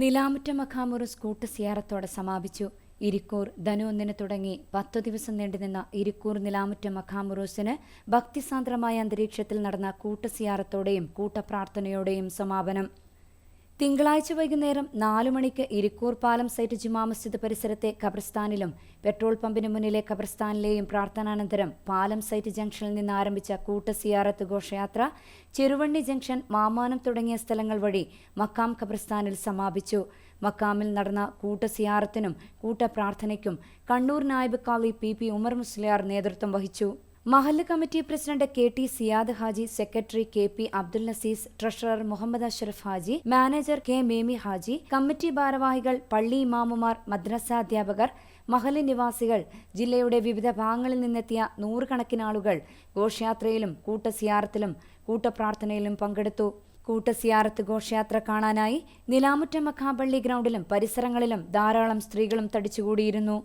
നിലാമുറ്റ മഖാമുറു സ്കൂട്ട് സിയാറത്തോടെ സമാപിച്ചു. ഇരിക്കൂർ ധനുവന്നിന് തുടങ്ങി. പത്തു ദിവസം നീണ്ടുനിന്ന ഇരിക്കൂർ നിലാമുറ്റ മഖാമുറൂസിന് ഭക്തിസാന്ദ്രമായ അന്തരീക്ഷത്തിൽ നടന്ന കൂട്ടസിയാറത്തോടെയും കൂട്ടപ്രാർത്ഥനയോടെയും സമാപനം. തിങ്കളാഴ്ച വൈകുന്നേരം നാലു മണിക്ക് ഇരിക്കൂർ പാലം സൈറ്റ് ജുമാ മസ്ജിദ് പരിസരത്തെ ഖബർസ്ഥാനിലും പെട്രോൾ പമ്പിന് മുന്നിലെ ഖബർസ്ഥാനിലെയും പ്രാർത്ഥനാനന്തരം പാലം സൈറ്റ് ജംഗ്ഷനിൽ നിന്ന് ആരംഭിച്ച കൂട്ട സിയാറത്ത് ഘോഷയാത്ര ചെറുവണ്ണി ജംഗ്ഷൻ മാമാനം തുടങ്ങിയ സ്ഥലങ്ങൾ വഴി മക്കാം ഖബർസ്ഥാനിൽ സമാപിച്ചു. മക്കാമിൽ നടന്ന കൂട്ട സിയാറത്തിനും കൂട്ടപ്രാർത്ഥനയ്ക്കും കണ്ണൂർ നായബ് കാളി പി പി ഉമർ മുസ്ലിയാർ നേതൃത്വം വഹിച്ചു. മഹല്ല് committee president K T Siyad Haji secretary K P Abdul Nasees treasurer Muhammad Ashraf Haji manager K Memi Haji committee ഭാരവാഹികൾ പള്ളി ഇമാമുമാർ മദ്രസ അധ്യാപകർ മഹല്ല് നിവാസികൾ ജില്ലയുടെ വിവിധ ഭാഗങ്ങളിൽ നിന്നെത്തിയ നൂറുകണക്കിന് ആളുകൾ ഘോഷയാത്രയിലും കൂട്ടസിയാറത്തിലും കൂട്ടപ്രാർത്ഥനയിലും പങ്കെടുത്തു. കൂട്ടസിയാറത്ത് ഘോഷയാത്ര കാണാനായി നിലാമുറ്റ മഖാപള്ളി ഗ്രൗണ്ടിലും പരിസരങ്ങളിലും ധാരാളം സ്ത്രീകളും തടിച്ചുകൂടിയിരുന്നു.